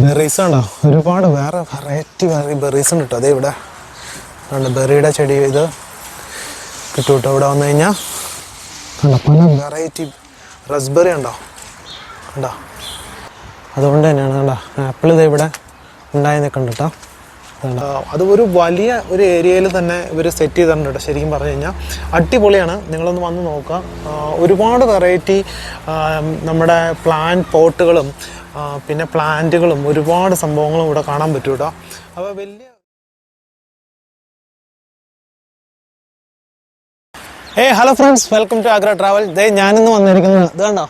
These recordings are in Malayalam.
ബെറീസ് ഉണ്ടോ ഒരുപാട് വേറെ വെറൈറ്റി ബെറീസ് ഉണ്ട് കേട്ടോ അതേ ഇവിടെ. ഉണ്ട് ബെറിയുടെ ചെടി ഇത് കിട്ടും കേട്ടോ ഇവിടെ വന്നു കഴിഞ്ഞാൽ കണ്ടോ പല വെറൈറ്റി റസ്ബെറി ഉണ്ടോ? കണ്ടോ? അതുകൊണ്ട് തന്നെയാണ് കണ്ടോ ആപ്പിൾ ഇത് ഇവിടെ ഉണ്ടായി നിൽക്കുന്നുണ്ട് കേട്ടോ കണ്ടോ? അത് ഒരു വലിയ ഒരു ഏരിയയിൽ തന്നെ ഇവർ സെറ്റ് ചെയ്തിട്ടുണ്ട് കേട്ടോ ശരിക്കും പറഞ്ഞു കഴിഞ്ഞാൽ. അടിപൊളിയാണ്. നിങ്ങളൊന്ന് വന്ന് നോക്കുക. ഒരുപാട് വെറൈറ്റി നമ്മുടെ പ്ലാൻ പോട്ടുകളും പിന്നെ പ്ലാന്റുകളും ഒരുപാട് സംഭവങ്ങളും ഇവിടെ കാണാൻ പറ്റും കേട്ടോ. അപ്പോൾ വലിയ ഏ hello friends welcome to Agra travel ദേ ഞാനിന്ന് വന്നിരിക്കുന്നത് ഇത് കണ്ടോ?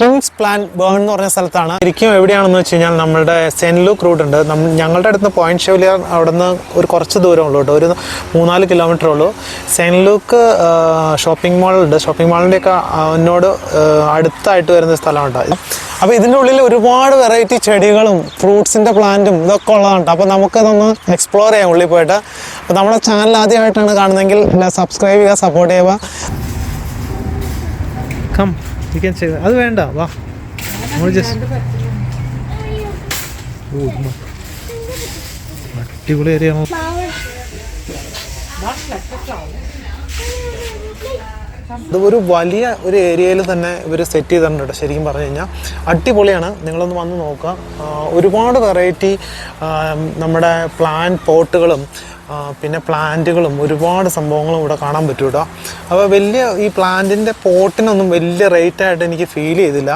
കിങ്സ് പ്ലാൻ ബേൺ എന്ന് പറഞ്ഞ സ്ഥലത്താണ്. ശരിക്കും എവിടെയാണെന്ന് വെച്ച് കഴിഞ്ഞാൽ നമ്മുടെ സെന്റ് ലൂക്ക് റൂട്ട് ഉണ്ട്. ഞങ്ങളുടെ അടുത്ത് പോയിന്റ് ഷെവലിയർ അവിടെ നിന്ന് ഒരു കുറച്ച് ദൂരമുള്ളൂ കേട്ടോ. ഒരു മൂന്നാൽ കിലോമീറ്റർ ഉള്ളൂ. സെന്റ് ലൂക്ക് ഷോപ്പിംഗ് മാൾ ഉണ്ട്. ഷോപ്പിംഗ് മാളിന്റെയൊക്കെ എന്നോട് അടുത്തായിട്ട് വരുന്ന സ്ഥലമാണ് കേട്ടോ. അപ്പോൾ ഇതിന്റെ ഉള്ളിൽ ഒരുപാട് വെറൈറ്റി ചെടികളും ഫ്രൂട്ട്സിന്റെ പ്ലാന്റും ഇതൊക്കെ ഉള്ളതാണ് അപ്പോൾ നമുക്കതൊന്ന് എക്സ്പ്ലോർ ചെയ്യാം ഉള്ളിൽ പോയിട്ട്. അപ്പോൾ നമ്മുടെ ചാനൽ ആദ്യമായിട്ടാണ് കാണുന്നതെങ്കിൽ സബ്സ്ക്രൈബ് ചെയ്യുക സപ്പോർട്ട് ചെയ്യുക. കം യു ക്യാൻ സേ അത് വേണ്ട. വാ. നമ്മൾ ജസ്റ്റ് അടിപൊളി ഏരിയ ഇത് ഒരു വലിയ ഒരു ഏരിയയിൽ തന്നെ ഇവർ സെറ്റ് ചെയ്തിട്ടുണ്ട് കേട്ടോ ശരിക്കും പറഞ്ഞു കഴിഞ്ഞാൽ അടിപൊളിയാണ്. നിങ്ങളൊന്ന് വന്ന് നോക്കുക. ഒരുപാട് വെറൈറ്റി നമ്മുടെ പ്ലാൻ പോട്ടുകളും പിന്നെ പ്ലാന്റുകളും ഒരുപാട് സംഭവങ്ങളും ഇവിടെ കാണാൻ പറ്റും കേട്ടോ അപ്പോൾ വലിയ ഈ പ്ലാന്റിന്റെ പോട്ടിനൊന്നും വലിയ റേറ്റ് ആയിട്ട് എനിക്ക് ഫീൽ ചെയ്തില്ല.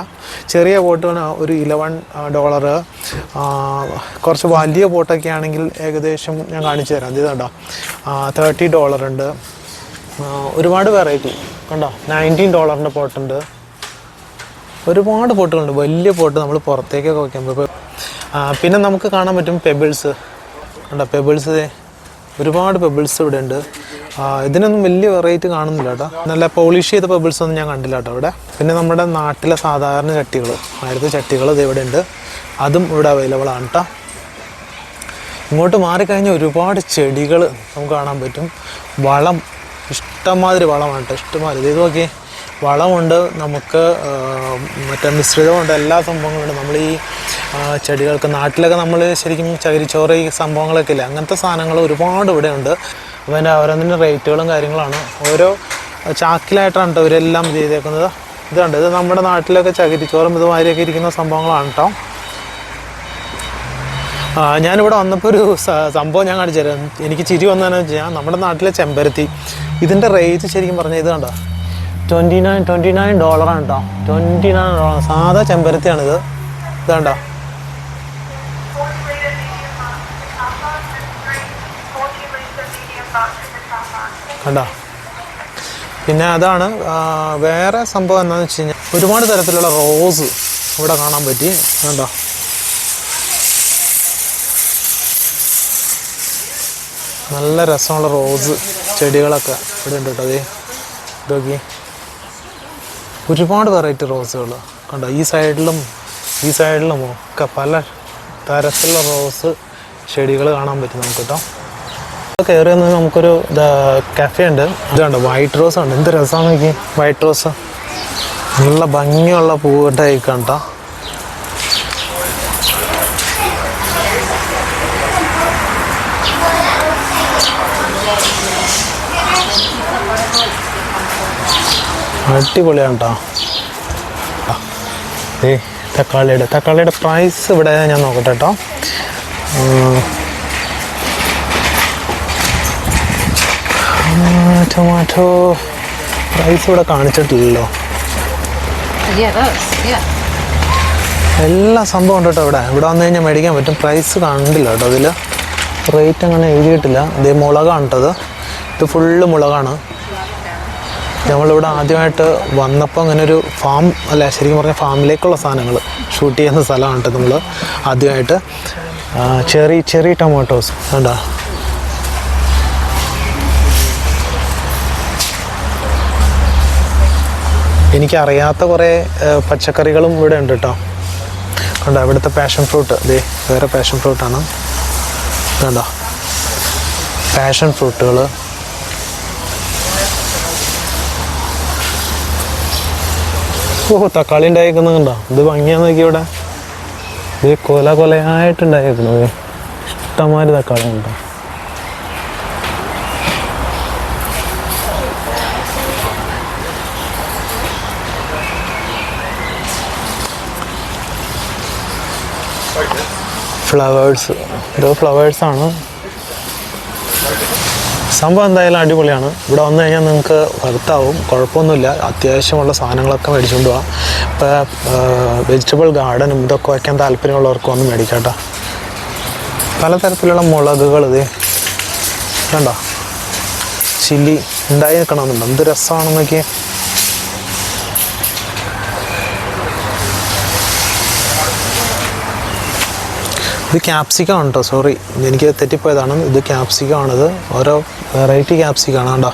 ചെറിയ പോട്ടിന് ഒരു ഇലവൻ ഡോളറ് കുറച്ച് വലിയ പോട്ടൊക്കെ ആണെങ്കിൽ ഏകദേശം ഞാൻ കാണിച്ചു തരാം. ഇത് കേട്ടോ തേർട്ടി ഡോളർ ഉണ്ട്. ഒരുപാട് വെറൈറ്റി കണ്ടോ? നയന്റീൻ ഡോളറിന്റെ പോട്ടുണ്ട്. ഒരുപാട് പോട്ടുകളുണ്ട്. വലിയ പോട്ട് നമ്മൾ പുറത്തേക്കൊക്കെ വയ്ക്കുമ്പോൾ പിന്നെ നമുക്ക് കാണാൻ പറ്റും പെബിൾസ് കണ്ടോ? പെബിൾസ് ഒരുപാട് പെബിൾസ് ഇവിടെ ഉണ്ട്. ഇതിനൊന്നും വലിയ വെറൈറ്റി കാണുന്നില്ല കേട്ടോ. നല്ല പോളിഷ് ചെയ്ത പെബിൾസ് ഒന്നും ഞാൻ കണ്ടില്ല കേട്ടോ ഇവിടെ. പിന്നെ നമ്മുടെ നാട്ടിലെ സാധാരണ ചട്ടികൾ ആയിരത്തി ചട്ടികൾ ഇത് ഇവിടെ ഉണ്ട്. അതും ഇവിടെ അവൈലബിൾ ആണ് കേട്ടോ. ഇങ്ങോട്ട് മാറിക്കഴിഞ്ഞാൽ ഒരുപാട് ചെടികൾ നമുക്ക് കാണാൻ പറ്റും. വളം ഇഷ്ടംമാതിരി വളമാണ് കേട്ടോ ഇഷ്ടംമാതിരി. ഇത് നോക്കി വളമുണ്ട് നമുക്ക് മറ്റേ മിശ്രിതമുണ്ട് എല്ലാ സംഭവങ്ങളുണ്ട്. നമ്മൾ ഈ ചെടികൾക്ക് നാട്ടിലൊക്കെ നമ്മൾ ശരിക്കും ചകിരിച്ചോറ് ഈ സംഭവങ്ങളൊക്കെ ഇല്ല? അങ്ങനത്തെ സാധനങ്ങൾ ഒരുപാട് ഇവിടെ ഉണ്ട് അപ്പോൾ അതിന്റെ ഓരോന്നിന്റെ റേറ്റുകളും കാര്യങ്ങളാണ്. ഓരോ ചാക്കിലായിട്ടാണ് കേട്ടോ ഇവരെല്ലാം ചെയ്തേക്കുന്നത്. ഇതുണ്ട് ഇത് നമ്മുടെ നാട്ടിലൊക്കെ ചകിരിച്ചോറും ഇതുമാതിരിയൊക്കെ ഇരിക്കുന്ന സംഭവങ്ങളാണ് കേട്ടോ. ഞാനിവിടെ വന്നപ്പോൾ ഒരു സംഭവം ഞാൻ കാണിച്ചു തരാം. എനിക്ക് ചിരി വന്നതെന്ന് വെച്ചാൽ നമ്മുടെ നാട്ടിലെ ചെമ്പരത്തി. ഇതിന്റെ റേറ്റ് ശരിക്കും പറഞ്ഞാൽ ഇത് കണ്ടോ? ട്വന്റി നയൻ ട്വന്റി നയൻ ഡോളറാണ് കേട്ടോ ട്വന്റി നയൻ ഡോളർ സാധാ ചെമ്പരത്തിയാണിത്. ഇതാണ്ടോ? കണ്ടോ? പിന്നെ അതാണ് വേറെ സംഭവം എന്താണെന്ന് വെച്ച് കഴിഞ്ഞാൽ ഒരുപാട് തരത്തിലുള്ള റോസ് ഇവിടെ കാണാൻ പറ്റി. കണ്ടോ? നല്ല രസമുള്ള റോസ് ചെടികളൊക്കെ ഇവിടെ ഉണ്ട് കേട്ടോ അതേ ഇതൊക്കെ. ഒരുപാട് വെറൈറ്റി റോസുകൾ കണ്ടോ ഈ സൈഡിലും ഈ സൈഡിലും ഒക്കെ പല തരത്തിലുള്ള റോസ് ചെടികൾ കാണാൻ പറ്റും നമുക്ക് കേട്ടോ കയറി വന്ന് നമുക്കൊരു കഫേ ഉണ്ട്. ഇതുണ്ട് വൈറ്റ് റോസ് ഉണ്ട് എന്ത് രസമാണ് വൈറ്റ് റോസ് നല്ല ഭംഗിയുള്ള പൂവിട്ടായി കണ്ടോ അടിപൊളിയാണ് കേട്ടോ ഏ തക്കാളിയുടെ തക്കാളിയുടെ പ്രൈസ് ഇവിടെ ഞാൻ നോക്കട്ടെ കേട്ടോ. ടൊമാറ്റോ പ്രൈസ് ഇവിടെ കാണിച്ചിട്ടില്ലല്ലോ. എല്ലാ സംഭവം ഉണ്ട് കേട്ടോ ഇവിടെ. ഇവിടെ വന്നു കഴിഞ്ഞാൽ മേടിക്കാൻ പറ്റും. പ്രൈസ് കണ്ടില്ല കേട്ടോ അതിൽ റേറ്റ് അങ്ങനെ എഴുതിയിട്ടില്ല. ഇതേ മുളകാണ് കേട്ടത് ഇത്. ഫുള്ള് മുളകാണ്. നമ്മളിവിടെ ആദ്യമായിട്ട് വന്നപ്പോൾ അങ്ങനെ ഒരു ഫാം അല്ല ശരിക്കും പറഞ്ഞാൽ ഫാമിലേക്കുള്ള സാധനങ്ങൾ ഷൂട്ട് ചെയ്യുന്ന സ്ഥലമാണ് കേട്ടോ നമ്മൾ ആദ്യമായിട്ട്. ചെറി ചെറി ടൊമാറ്റോസ് കണ്ടോ? എനിക്കറിയാത്ത കുറേ പച്ചക്കറികളും ഇവിടെ ഉണ്ട് കേട്ടോ കണ്ടോ ഇവിടുത്തെ പാഷൻ ഫ്രൂട്ട് ദേ വേറെ പാഷൻ ഫ്രൂട്ടാണ് കണ്ടോ? പാഷൻ ഫ്രൂട്ടുകൾ ഓ തക്കാളി ഉണ്ടായിരിക്കുന്നുണ്ടോ ഇത് ഭംഗിയാന്ന് നോക്കി ഇവിടെ. ഇത് കൊല കൊലയായിട്ടുണ്ടായിരിക്കുന്നത് ഇഷ്ടമാതിരി തക്കാളി ഉണ്ടോ. ഫ്ലവേഴ്സ് ഇത് ഫ്ലവേഴ്സാണ് സംഭവം എന്തായാലും അടിപൊളിയാണ്. ഇവിടെ വന്നു കഴിഞ്ഞാൽ നിങ്ങൾക്ക് വർത്താവും കുഴപ്പമൊന്നുമില്ല. അത്യാവശ്യമുള്ള സാധനങ്ങളൊക്കെ മേടിച്ചുകൊണ്ട് പോവാം. ഇപ്പോൾ വെജിറ്റബിൾ ഗാർഡനും ഇതൊക്കെ വയ്ക്കാൻ താല്പര്യമുള്ളവർക്ക് വന്ന് മേടിക്കാട്ടോ. പലതരത്തിലുള്ള മുളകുകൾ ഇത്. കണ്ടോ? ചില്ലി ഉണ്ടായി നിൽക്കണമെന്നുണ്ട് എന്ത് രസമാണെന്നൊക്കെ ഇത് ക്യാപ്സിക്കം കേട്ടോ സോറി എനിക്ക് തെറ്റിപ്പോയതാണ്. ഇത് ക്യാപ്സിക്കം ആണിത്. ഓരോ വെറൈറ്റി ക്യാപ്സിക്കം ആണ് കേട്ടോ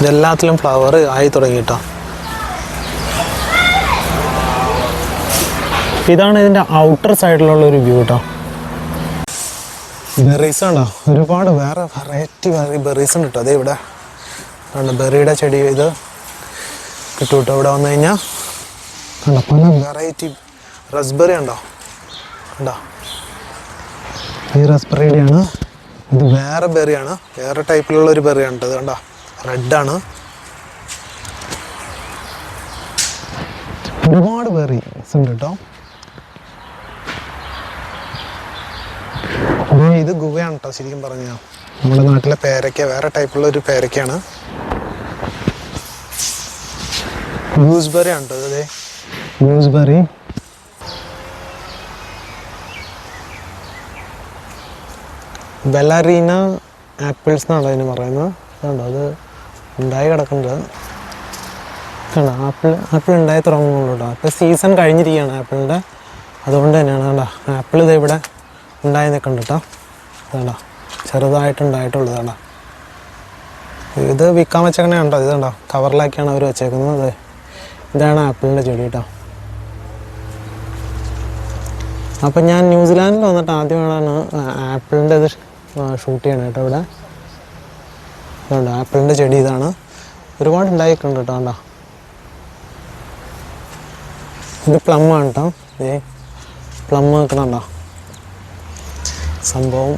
ഇതെല്ലാത്തിലും ഫ്ലവർ ആയി തുടങ്ങി കേട്ടോ. ഇതാണ് ഇതിന്റെ ഔട്ടർ സൈഡിലുള്ള ഒരു വ്യൂ കേട്ടോ. ബെറീസ് ഉണ്ടോ? ഒരുപാട് വേറെ വെറൈറ്റി ബെറീസ് ഉണ്ട് കേട്ടോ. അതേ ഇവിടെ. കണ്ടോ ബെറിയുടെ ചെടി ഇത് കിട്ടും കേട്ടോ ഇവിടെ വന്നു കഴിഞ്ഞാൽ കണ്ടോ പല വെറൈറ്റി റസ്ബെറി ഉണ്ടോ? കണ്ടോ? ഈ റസ്ബെറിയുടെയാണ് ഇത് വേറെ ബെറിയാണ്. വേറെ ടൈപ്പിലുള്ള ഒരു ബെറിയാണ് ഇത് കണ്ടോ? റെഡാണ് ഒരുപാട് ബെറി ഉണ്ട് കേട്ടോ. ഇത് ഗുവയാണ് കേട്ടോ ശരിക്കും പറഞ്ഞാൽ നമ്മുടെ നാട്ടിലെ പേരയ്ക്ക വേറെ ടൈപ്പുള്ള ഒരു പേരയ്ക്കാണ് ഗൂസ്ബെറി ഉണ്ടോ അതെ ഗൂസ്ബെറി ബെലാറീന ആപ്പിൾസ് എന്നാണ് അതിന് പറയുന്നത്? അതുകൊണ്ടോ അത് ഉണ്ടായി കിടക്കുന്നത് കണ്ടോ ആപ്പിൾ ആപ്പിൾ ഉണ്ടായി തുടങ്ങുന്നുള്ളൂ കേട്ടോ. അപ്പോൾ സീസൺ കഴിഞ്ഞിരിക്കുകയാണ് ആപ്പിളിന്റെ അതുകൊണ്ട് തന്നെയാണ് കേട്ടോ ആപ്പിൾ ഇത് ഇവിടെ ഉണ്ടായി നിൽക്കുന്നുണ്ട് കേട്ടോ. ഇതാണ്ടോ? ചെറുതായിട്ടുണ്ടായിട്ടുള്ളത് കേട്ടോ ഇത് വിൽക്കാൻ വെച്ചേക്കണേ ഉണ്ടോ ഇത് കണ്ടോ? കവറിലാക്കിയാണ് അവർ വെച്ചേക്കുന്നത്. ഇതാണ് ആപ്പിളിന്റെ ചെടി കേട്ടോ. അപ്പം ഞാൻ ന്യൂസിലാൻഡിൽ വന്നിട്ട് ആദ്യമായിട്ടാണ് ആപ്പിളിന്റെ ഇത് ഷൂട്ട് ചെയ്യണം കേട്ടോ ഇവിടെ. ഇതുണ്ട് ആപ്പിളിന്റെ ചെടി ഇതാണ്. ഒരുപാട് ഉണ്ടായിട്ടുണ്ട് കേട്ടോ കണ്ടോ? ഇത് പ്ലം ആണ് കേട്ടോ. ഏ പ്ലം നിൽക്കണുണ്ടോ സംഭവം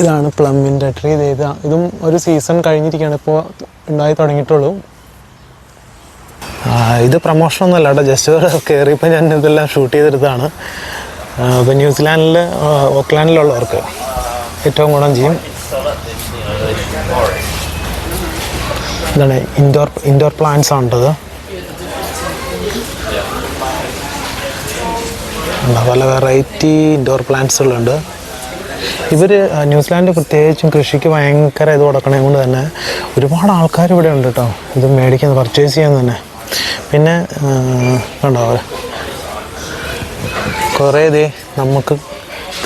ഇതാണ് പ്ലമ്മിന്റെ ട്രീ. ഇത് ഇതാ ഒരു സീസൺ കഴിഞ്ഞിരിക്കുകയാണ്. ഇപ്പോൾ ഉണ്ടായി തുടങ്ങിയിട്ടുള്ളൂ. ഇത് പ്രൊമോഷൻ ഒന്നുമല്ല കേട്ടോ. ജസ്റ്റ് കയറിയപ്പോൾ ഞാൻ ഇതെല്ലാം ഷൂട്ട് ചെയ്തെടുത്താണ് അപ്പോൾ ന്യൂസിലാൻഡിൽ ഓക്ലാൻഡിലുള്ളവർക്ക് ഏറ്റവും ഗുണം ചെയ്യും. ഇതാണ് ഇൻഡോർ ഇൻഡോർ പ്ലാന്റ്സ് ആണത്. പല വെറൈറ്റി ഇൻഡോർ പ്ലാന്റ്സുകളുണ്ട് ഇവർ ന്യൂസിലാൻഡ് പ്രത്യേകിച്ചും കൃഷിക്ക് ഭയങ്കര ഇത് കൊടുക്കണേ കൊണ്ട് തന്നെ ഒരുപാട് ആൾക്കാർ ഇവിടെ ഉണ്ട് കേട്ടോ. ഇത് മേടിക്കുന്നത് പർച്ചേസ് ചെയ്യാൻ തന്നെ. പിന്നെ കണ്ടോ? കുറേ ഇത് നമുക്ക്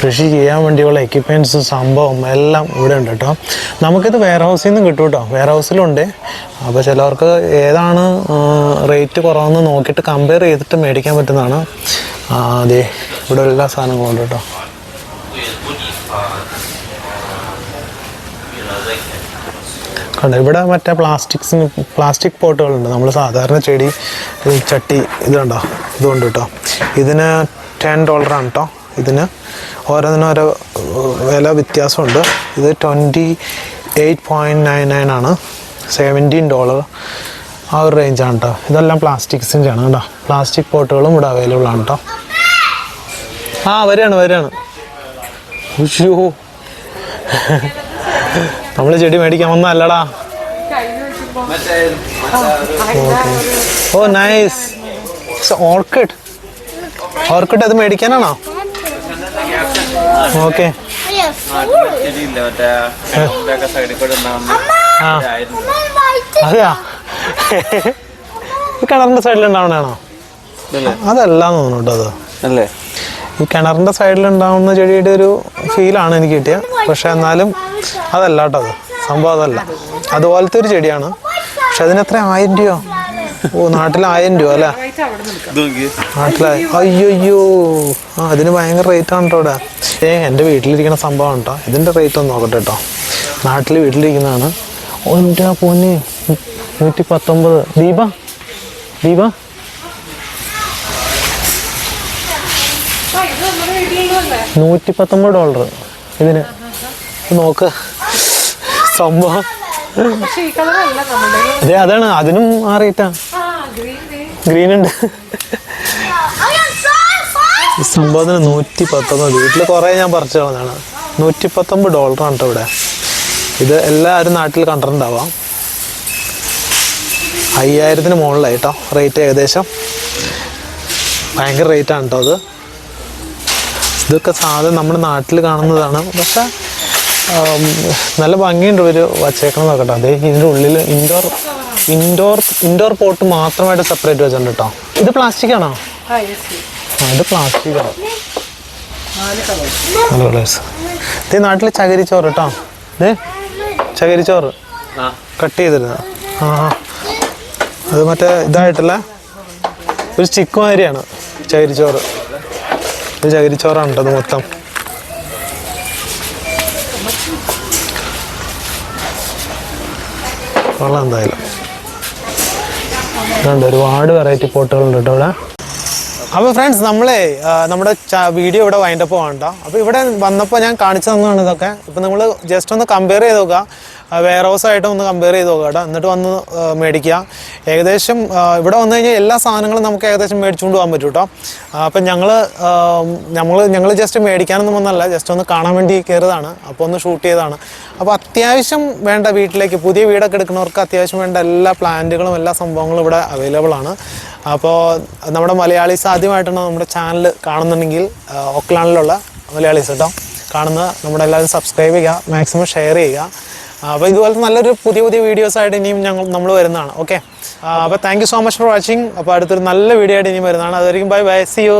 കൃഷി ചെയ്യാൻ വേണ്ടിയുള്ള എക്യുപ്മെന്റ്സ് സംഭവം എല്ലാം ഇവിടെ ഉണ്ട് കേട്ടോ. നമുക്കിത് വെയർ ഹൗസിൽ നിന്ന് കിട്ടും. കേട്ടോ വെയർ ഹൗസിലുണ്ട് അപ്പോൾ ചിലവർക്ക് ഏതാണ് റേറ്റ് കുറവെന്ന് നോക്കിയിട്ട് കമ്പയർ ചെയ്തിട്ട് മേടിക്കാൻ പറ്റുന്നതാണ്. അതെ ഇവിടെ എല്ലാ സാധനങ്ങളും ഉണ്ട് കേട്ടോ. കണ്ടോ? ഇവിടെ മറ്റേ പ്ലാസ്റ്റിക്സിന് പ്ലാസ്റ്റിക് പോട്ടുകളുണ്ട്. നമ്മൾ സാധാരണ ചെടി ചട്ടി ഇതുണ്ടോ? കണ്ടോ ഇതുണ്ട് കേട്ടോ. ഇതിന് ടെൻ ഡോളറാണ് കേട്ടോ. ഇതിന് ഓരോന്നിനും ഓരോ വില വ്യത്യാസമുണ്ട്. ഇത് twenty eight point nine nine ആണ്. സെവന്റീൻ ഡോളർ ആ ഒരു റേഞ്ചാണ് കേട്ടോ. ഇതെല്ലാം പ്ലാസ്റ്റിക്സിന്റെ ആണ് കേട്ടോ. പ്ലാസ്റ്റിക് പോട്ടുകളും ഇവിടെ അവൈലബിൾ ആണ് കേട്ടോ. ആ വരികയാണ് വരികയാണ്. ഉയ്യോ നമ്മൾ ചെടി മേടിക്കാൻ വന്നല്ലടാ ഓ നൈസ് ഓർക്കിഡ് ഓർക്കിഡ് അത് മേടിക്കാനാണോ? ഓക്കെ. അതെയാ? കിണറിന്റെ സൈഡിൽ ഉണ്ടാവണാണോ അതല്ല അതല്ലാന്ന് തോന്നുന്നു കേട്ടോ അത്. അല്ലേ ഈ കിണറിന്റെ സൈഡിൽ ഉണ്ടാവുന്ന ചെടിയുടെ ഒരു ഫീലാണ് എനിക്ക് കിട്ടിയ. പക്ഷെ എന്നാലും അതല്ല കേട്ടോ അത്. സംഭവം അതല്ല. അതുപോലത്തെ ഒരു ചെടിയാണ്. പക്ഷെ അതിന് എത്ര ആയിരം രൂപയോ? ഓ നാട്ടിൽ ആയിരം രൂപ അല്ലേ? നാട്ടിലായി അയ്യോ അയ്യോ ആ അതിന് ഭയങ്കര റേറ്റ് ആണ് കേട്ടോ ഏ എന്റെ വീട്ടിലിരിക്കുന്ന സംഭവം കേട്ടോ ഇതിന്റെ റേറ്റ് ഒന്ന് നോക്കട്ടെ കേട്ടോ നാട്ടിൽ വീട്ടിലിരിക്കുന്നതാണ്. എന്റെ പൊന്നെ. നൂറ്റി പത്തൊമ്പത് ദീപ? ദീപ? നൂറ്റി പത്തൊമ്പത് ഡോളർ ഇതിന്. ഇത് നോക്ക്. സംഭവം. അതെ അതാണ്. അതിനും ആ ഗ്രീൻ ഉണ്ട്. സംഭവത്തിന് നൂറ്റി പത്തൊമ്പത് വീട്ടിൽ കുറേ ഞാൻ പറിച്ചു കളഞ്ഞാണ് നൂറ്റി പത്തൊമ്പത് ഡോളറാണ് കേട്ടോ ഇവിടെ. ഇത് എല്ലാവരും നാട്ടിൽ കണ്ടിട്ടുണ്ടാവാം. അയ്യായിരത്തിന് മുകളിലായി കേട്ടോ റേറ്റ് ഏകദേശം. ഭയങ്കര റേറ്റാണ് കേട്ടോ അത്. ഇതൊക്കെ സാധനം നമ്മുടെ നാട്ടിൽ കാണുന്നതാണ്. പക്ഷെ നല്ല ഭംഗിയുണ്ട് ഒരു വച്ചേക്കണം നോക്കട്ടെ. അതേ ഇതിന്റെ ഉള്ളിൽ ഇൻഡോർ ഇൻഡോർ ഇൻഡോർ പോട്ട് മാത്രമായിട്ട് സെപ്പറേറ്റ് വെച്ചിട്ടുണ്ട് കേട്ടോ ഇത് പ്ലാസ്റ്റിക് ആണോ? ആ യെസ് ആ ഇത് പ്ലാസ്റ്റിക് ആണോ. നല്ല കളേഴ്സ് ഇത് നാട്ടിൽ ചകരിച്ചോറ് കേട്ടോ ഇത് ചകരിച്ചോറ്. ആ. കട്ട് ചെയ്തിരുന്നത്. ആ ആ. അത് മറ്റേ ഇതായിട്ടല്ല ഒരു സ്റ്റിക്ക് മാതിരിയാണ് ചകിരിച്ചോറ്. ഇത് ചകിരിച്ചോറാണ് കേട്ടോ അത് മൊത്തം. കൊള്ളാം എന്തായാലും. ഇതുണ്ട് ഒരുപാട് വെറൈറ്റി പോട്ടുകളുണ്ട് കേട്ടോ ഇവിടെ. അപ്പോൾ ഫ്രണ്ട്സ് നമ്മളെ നമ്മുടെ വീഡിയോ ഇവിടെ വൈൻഡപ്പ് വേണ്ട അപ്പോൾ ഇവിടെ വന്നപ്പോൾ ഞാൻ കാണിച്ചു തന്നതാണ് ഇതൊക്കെ. ഇപ്പോൾ നമ്മൾ ജസ്റ്റ് ഒന്ന് കമ്പയർ ചെയ്ത് നോക്കുക വെയർ ഹൗസ് ആയിട്ട് ഒന്ന് കമ്പയർ ചെയ്ത് നോക്കുക കേട്ടോ. എന്നിട്ട് വന്ന് മേടിക്കുക. ഏകദേശം ഇവിടെ വന്നു കഴിഞ്ഞാൽ എല്ലാ സാധനങ്ങളും നമുക്ക് ഏകദേശം മേടിച്ചുകൊണ്ട് പോകാൻ പറ്റും കേട്ടോ. അപ്പം ഞങ്ങൾ നമ്മൾ ഞങ്ങൾ ജസ്റ്റ് മേടിക്കാനൊന്നും വന്നല്ല ജസ്റ്റ് ഒന്ന് കാണാൻ വേണ്ടി കയറിയതാണ്. അപ്പോൾ ഒന്ന് ഷൂട്ട് ചെയ്തതാണ്. അപ്പോൾ അത്യാവശ്യം വേണ്ട വീട്ടിലേക്ക് പുതിയ വീടൊക്കെ എടുക്കുന്നവർക്ക് അത്യാവശ്യം വേണ്ട എല്ലാ പ്ലാന്റുകളും എല്ലാ സംഭവങ്ങളും ഇവിടെ അവൈലബിൾ ആണ്. അപ്പോൾ നമ്മുടെ മലയാളീസ് ആദ്യമായിട്ടാണ് നമ്മുടെ ചാനൽ കാണുന്നുണ്ടെങ്കിൽ ഒക്ലാനിലുള്ള മലയാളീസ് കേട്ടോ. കാണുന്ന നമ്മുടെ എല്ലാവരും സബ്സ്ക്രൈബ് ചെയ്യുക മാക്സിമം ഷെയർ ചെയ്യുക. അപ്പോൾ ഇതുപോലത്തെ നല്ലൊരു പുതിയ പുതിയ വീഡിയോസ് ആയിട്ട് ഇനിയും ഞങ്ങൾ നമ്മൾ വരുന്നതാണ്. ഓക്കെ അപ്പോൾ thank you so much for watching അപ്പോൾ അടുത്തൊരു നല്ല വീഡിയോ ആയിട്ട് ഇനിയും വരുന്നതാണ്. അതായിരിക്കും ബൈ ബൈ സി യു